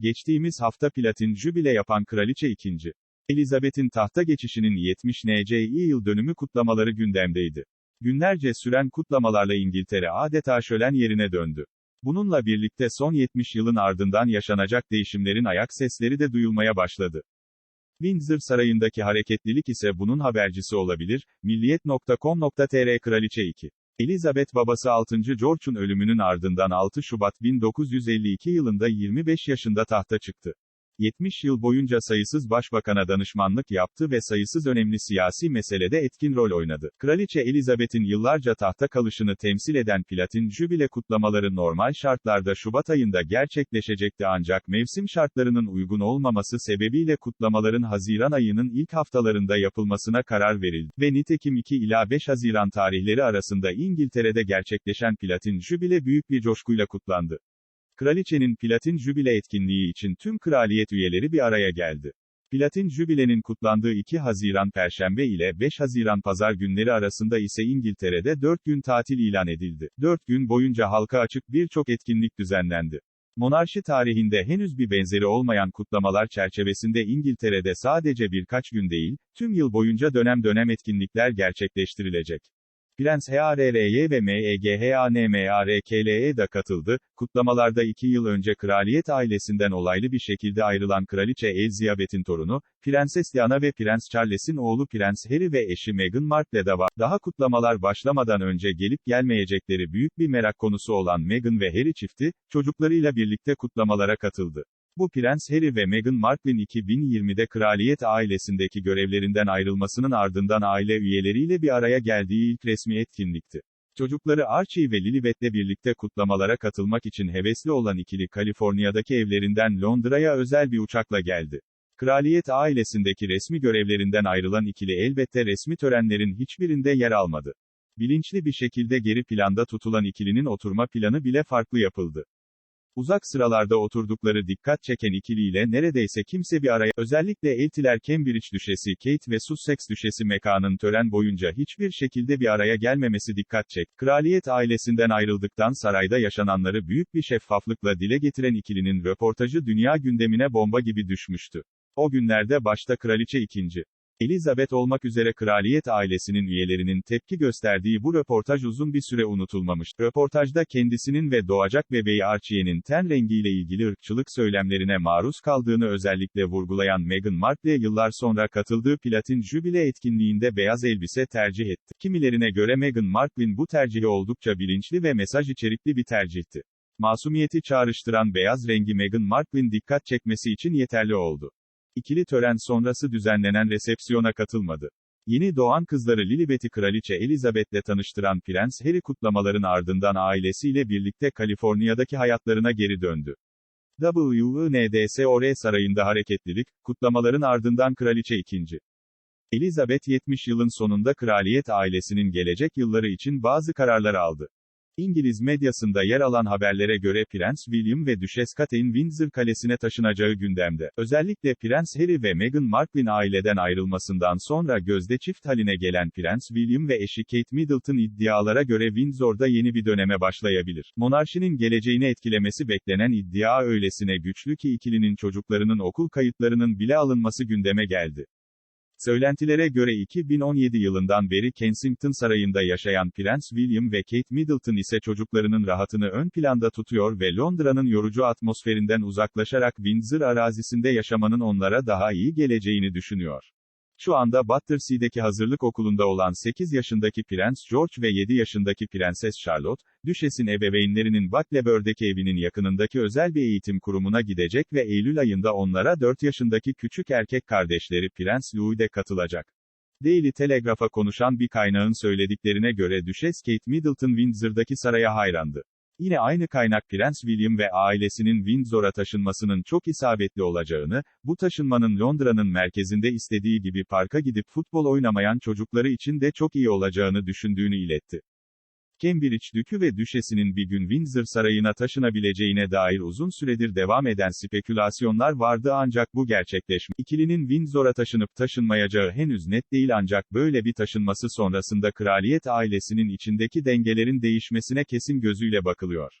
Geçtiğimiz hafta platin jübile yapan Kraliçe 2. Elizabeth'in tahta geçişinin 70 NCI yıl dönümü kutlamaları gündemdeydi. Günlerce süren kutlamalarla İngiltere adeta şölen yerine döndü. Bununla birlikte son 70 yılın ardından yaşanacak değişimlerin ayak sesleri de duyulmaya başladı. Windsor Sarayı'ndaki hareketlilik ise bunun habercisi olabilir. Milliyet.com.tr Kraliçe 2. Elizabeth babası 6. George'un ölümünün ardından 6 Şubat 1952 yılında 25 yaşında tahta çıktı. 70 yıl boyunca sayısız başbakana danışmanlık yaptı ve sayısız önemli siyasi meselede etkin rol oynadı. Kraliçe Elizabeth'in yıllarca tahta kalışını temsil eden platin jübile kutlamaları normal şartlarda Şubat ayında gerçekleşecekti ancak mevsim şartlarının uygun olmaması sebebiyle kutlamaların Haziran ayının ilk haftalarında yapılmasına karar verildi ve nitekim 2 ila 5 Haziran tarihleri arasında İngiltere'de gerçekleşen platin jübile büyük bir coşkuyla kutlandı. Kraliçenin Platin Jübile etkinliği için tüm kraliyet üyeleri bir araya geldi. Platin Jübile'nin kutlandığı 2 Haziran Perşembe ile 5 Haziran Pazar günleri arasında ise İngiltere'de 4 gün tatil ilan edildi. 4 gün boyunca halka açık birçok etkinlik düzenlendi. Monarşi tarihinde henüz bir benzeri olmayan kutlamalar çerçevesinde İngiltere'de sadece birkaç gün değil, tüm yıl boyunca dönem dönem etkinlikler gerçekleştirilecek. Prens HRRY ve MEGHANMARKL'e de katıldı. Kutlamalarda iki yıl önce kraliyet ailesinden olaylı bir şekilde ayrılan Kraliçe Elizabeth'in torunu, Prenses Diana ve Prens Charles'in oğlu Prens Harry ve eşi Meghan Markle de var. Daha kutlamalar başlamadan önce gelip gelmeyecekleri büyük bir merak konusu olan Meghan ve Harry çifti, çocuklarıyla birlikte kutlamalara katıldı. Bu Prens Harry ve Meghan Markle'in 2020'de kraliyet ailesindeki görevlerinden ayrılmasının ardından aile üyeleriyle bir araya geldiği ilk resmi etkinlikti. Çocukları Archie ve Lilibet'le birlikte kutlamalara katılmak için hevesli olan ikili Kaliforniya'daki evlerinden Londra'ya özel bir uçakla geldi. Kraliyet ailesindeki resmi görevlerinden ayrılan ikili elbette resmi törenlerin hiçbirinde yer almadı. Bilinçli bir şekilde geri planda tutulan ikilinin oturma planı bile farklı yapıldı. Uzak sıralarda oturdukları dikkat çeken ikiliyle neredeyse kimse bir araya, özellikle eltiler Cambridge Düşesi Kate ve Sussex Düşesi Mekan'ın tören boyunca hiçbir şekilde bir araya gelmemesi dikkat çek. Kraliyet ailesinden ayrıldıktan sarayda yaşananları büyük bir şeffaflıkla dile getiren ikilinin röportajı dünya gündemine bomba gibi düşmüştü. O günlerde başta Kraliçe 2. Elizabeth olmak üzere kraliyet ailesinin üyelerinin tepki gösterdiği bu röportaj uzun bir süre unutulmamış. Röportajda kendisinin ve doğacak bebeği Archie'nin ten rengiyle ilgili ırkçılık söylemlerine maruz kaldığını özellikle vurgulayan Meghan Markle yıllar sonra katıldığı platin jübile etkinliğinde beyaz elbise tercih etti. Kimilerine göre Meghan Markle'in bu tercihi oldukça bilinçli ve mesaj içerikli bir tercihti. Masumiyeti çağrıştıran beyaz rengi Meghan Markle'in dikkat çekmesi için yeterli oldu. İkili tören sonrası düzenlenen resepsiyona katılmadı. Yeni doğan kızları Lilibet'i Kraliçe Elizabeth'le tanıştıran Prens Harry kutlamaların ardından ailesiyle birlikte Kaliforniya'daki hayatlarına geri döndü. WNDSOR sarayında hareketlilik, kutlamaların ardından Kraliçe 2. Elizabeth 70 yılın sonunda kraliyet ailesinin gelecek yılları için bazı kararlar aldı. İngiliz medyasında yer alan haberlere göre Prens William ve Düşes Kate'in Windsor Kalesi'ne taşınacağı gündemde. Özellikle Prens Harry ve Meghan Markle'in aileden ayrılmasından sonra gözde çift haline gelen Prens William ve eşi Kate Middleton iddialara göre Windsor'da yeni bir döneme başlayabilir. Monarşinin geleceğini etkilemesi beklenen iddia öylesine güçlü ki ikilinin çocuklarının okul kayıtlarının bile alınması gündeme geldi. Söylentilere göre 2017 yılından beri Kensington Sarayı'nda yaşayan Prens William ve Kate Middleton ise çocuklarının rahatını ön planda tutuyor ve Londra'nın yorucu atmosferinden uzaklaşarak Windsor arazisinde yaşamanın onlara daha iyi geleceğini düşünüyor. Şu anda Battersea'deki hazırlık okulunda olan 8 yaşındaki Prens George ve 7 yaşındaki Prenses Charlotte, Düşes'in ebeveynlerinin Bucklebury'deki evinin yakınındaki özel bir eğitim kurumuna gidecek ve Eylül ayında onlara 4 yaşındaki küçük erkek kardeşleri Prens Louis de katılacak. Daily Telegraph'a konuşan bir kaynağın söylediklerine göre Düşes Kate Middleton Windsor'daki saraya hayrandı. Yine aynı kaynak Prens William ve ailesinin Windsor'a taşınmasının çok isabetli olacağını, bu taşınmanın Londra'nın merkezinde istediği gibi parka gidip futbol oynamayan çocukları için de çok iyi olacağını düşündüğünü iletti. Cambridge Dükü ve Düşesi'nin bir gün Windsor Sarayı'na taşınabileceğine dair uzun süredir devam eden spekülasyonlar vardı ancak bu gerçekleşme. İkilinin Windsor'a taşınıp taşınmayacağı henüz net değil ancak böyle bir taşınması sonrasında kraliyet ailesinin içindeki dengelerin değişmesine kesin gözüyle bakılıyor.